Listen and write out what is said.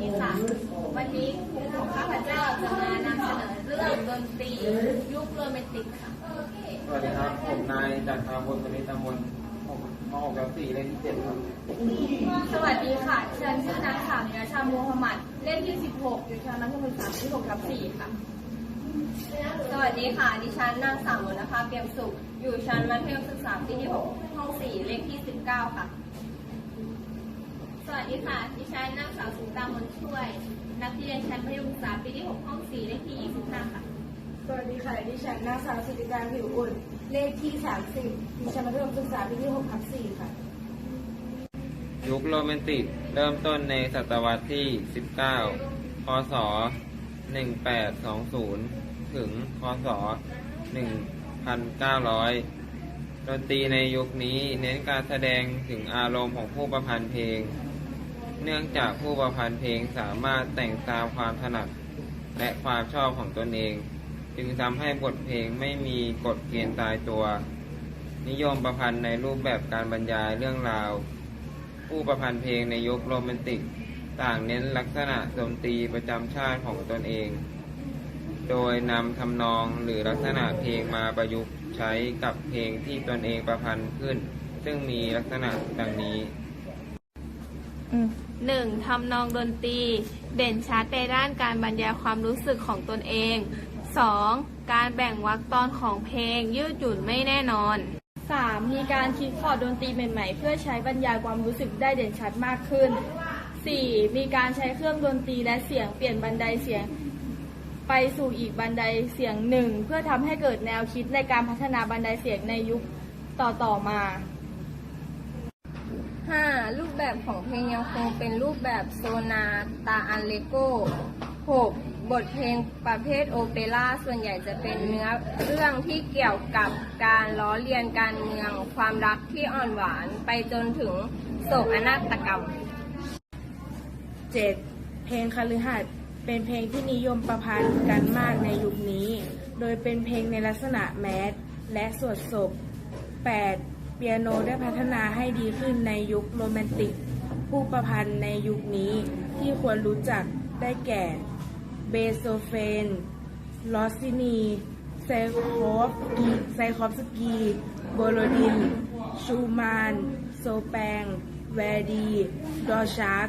ดีค่ะ วันนี้ครูของข้าพเจ้าจะมานำเสนอเรื่องดนตรียุคโรแมนติกค่ะ สวัสดีครับ ผมนายจากทางบนสนิตำบลผมมหกกับสี่เลขที่เจ็ดครับสวัสดีค่ะฉันชื่อนางสาวเนียชามูฮัมหมัด เลขที่16อยู่ชั้นมัธยมศึกษาที่6ทับ4ค่ะ สวัสดีค่ะ ดิฉันนางสาวมนภาเปียมสุข อยู่ชั้นมัธยมศึกษาปีที่6ห้อง4เลขที่19ค่ะ วัสดีค่ะ ดิฉันนางสาวสุตามนช่วย นักเรียนชั้นมัธยมศึกษาปีที่ 6 ห้อง 4 เลขที่25ค่ะ สวัสดีค่ะ ดิฉันนางสาวสิริการผิวอุ่น เลขที่ 30ดิฉันมัธยมศึกษาปีที่6ทับ4ค่ะ ยุคโรแมนติก เริ่มต้นในศตวรรษที่ 19 พศ 1820 ถึง พศ 1900ดนตรีในยุคนี้เน้นการแสดงถึงอารมณ์ของผู้ประพันธ์เพลง เนื่องจากผู้ประพันธ์เพลงสามารถแต่งตามความถนัดและความชอบของตนเอง จึงทำให้บทเพลงไม่มีกฎเกณฑ์ตายตัว นิยมประพันธ์ในรูปแบบการบรรยายเรื่องราว ผู้ประพันธ์เพลงในยุคโรแมนติก ต่างเน้นลักษณะดนตรีประจำชาติของตนเอง โดยนำทำนองหรือลักษณะเพลงมาประยุกต์ใช้กับเพลงที่ตนเองประพันธ์ขึ้น ซึ่งมีลักษณะดังนี้ อืม 1. ทำนองดนตรี เด่นชัดในด้านการบรรยายความรู้สึกของตนเอง 2. การแบ่งวรรคตอนของเพลงยืดหยุ่นไม่แน่นอน 3. มีการคิดขอดดนตรีใหม่ๆ เพื่อใช้บรรยายความรู้สึกได้เด่นชัดมากขึ้น 4. มีการใช้เครื่องดนตรีและเสียงเปลี่ยนบันไดเสียง ไปสู่อีกบันไดเสียงหนึ่งเพื่อทำให้เกิดแนวคิดในการพัฒนาบันไดเสียงในยุคต่อๆมา 5. รูปแบบของเพลงยังคงเป็นรูปแบบโซนาตาอันเลโก้ 6. บทเพลงประเภทโอเปร่าส่วนใหญ่จะเป็นเนื้อเรื่องที่เกี่ยวกับการล้อเลียนการเมือง ความรักที่อ่อนหวานไปจนถึงโศกนาฏกรรม 7. เพลงคฤหัสถ์เป็นเพลงที่นิยมประพันธ์กันมากในยุคนี้ โดยเป็นเพลงในลักษณะแมสและสวดศพ 8. เปียโนได้พัฒนาให้ดีขึ้นในยุคโรแมนติก ผู้ประพันธ์ในยุคนี้ที่ควรรู้จักได้แก่เบโซเฟน ลอสซินีไซคอฟกีไซคอฟสกี โบโลดิน ชูมาน โซแปง แวรดี ดอชาร์ก